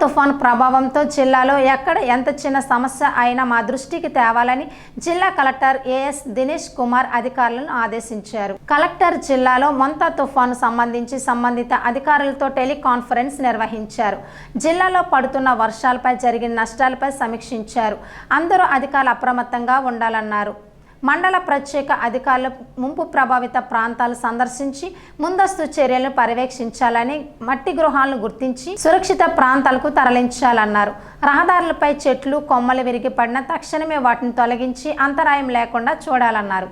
తుఫాన్ ప్రభావంతో జిల్లాలో ఎక్కడ ఎంత చిన్న సమస్య అయినా మా దృష్టికి తేవాలని జిల్లా కలెక్టర్ ఏఎస్ దినేష్ కుమార్ అధికారులను ఆదేశించారు. కలెక్టర్ జిల్లాలో మొంతా తుఫాను సంబంధించి సంబంధిత అధికారులతో టెలికాన్ఫరెన్స్ నిర్వహించారు. జిల్లాలో పడుతున్న వర్షాలపై జరిగిన నష్టాలపై సమీక్షించారు. అందరూ అధికారులు అప్రమత్తంగా ఉండాలన్నారు. మండల ప్రత్యేక అధికారులు ముంపు ప్రభావిత ప్రాంతాలు సందర్శించి ముందస్తు చర్యలను పర్యవేక్షించాలని మట్టి గృహాలను గుర్తించి సురక్షిత ప్రాంతాలకు తరలించాలన్నారు. రహదారులపై చెట్లు కొమ్మలు విరిగి పడిన తక్షణమే వాటిని తొలగించి అంతరాయం లేకుండా చూడాలన్నారు.